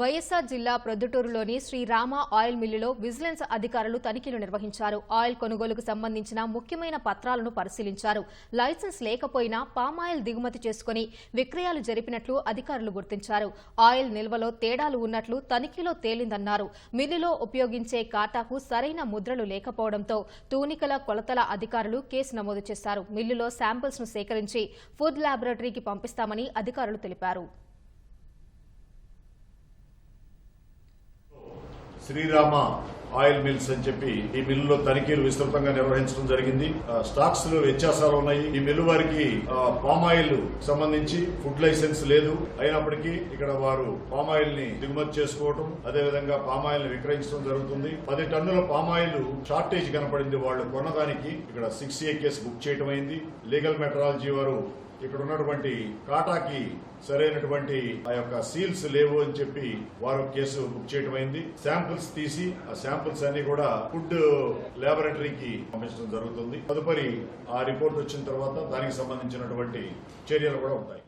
వైఎస్సార్ జిల్లా ప్రొద్దుటూరులోని శ్రీరామ ఆయిల్ మిల్లులో విజిలెన్స్ అధికారులు తనిఖీలు నిర్వహించారు. ఆయిల్ కొనుగోలుకు సంబంధించిన ముఖ్యమైన పత్రాలను పరిశీలించారు. లైసెన్స్ లేకపోయినా పామాయిల్ దిగుమతి చేసుకుని విక్రయాలు జరిపినట్లు అధికారులు గుర్తించారు. ఆయిల్ నిల్వలో తేడాలు ఉన్నట్లు తనిఖీలో తేలిందన్నారు. మిల్లులో ఉపయోగించే కాటాకు సరైన ముద్రలు లేకపోవడంతో తూనికల కొలతల అధికారులు కేసు నమోదు చేశారు. మిల్లులో శాంపిల్స్ను సేకరించి ఫుడ్ ల్యాబొరేటరీకి పంపిస్తామని అధికారులు తెలిపారు. శ్రీరామ ఆయిల్ మిల్స్ అని చెప్పి ఈ మిల్లులో తనిఖీలు విస్తృతంగా నిర్వహించడం జరిగింది. స్టాక్స్లో వ్యత్యాసాలు ఉన్నాయి. ఈ మిల్లు వారికి పామాయిల్ సంబంధించి ఫుడ్ లైసెన్స్ లేదు. అయినప్పటికీ ఇక్కడ వారు పామాయిల్ని దిగుమతి చేసుకోవటం అదే విధంగా పామాయిల్ని విక్రయించడం జరుగుతుంది. పది టన్నుల పామాయిల్ షార్టేజ్ కనపడింది. వాళ్ళు కొన్నదానికి ఇక్కడ సిక్స్ ఏ కేసు బుక్ చేయటం అయింది లీగల్ మెట్రాలజీ వారు ఇక్కడ ఉన్నటువంటి కాటాకి సరైనటువంటి ఆ యొక్క సీల్స్ లేవు అని చెప్పి వారు కేసు బుక్ చేయడం అయింది. శాంపిల్స్ తీసి ఆ శాంపిల్స్ అన్ని కూడా ఫుడ్ ల్యాబొరేటరీకి పంపించడం జరుగుతుంది. తదుపరి ఆ రిపోర్ట్ వచ్చిన తర్వాత దానికి సంబంధించినటువంటి చర్యలు కూడా ఉంటాయి.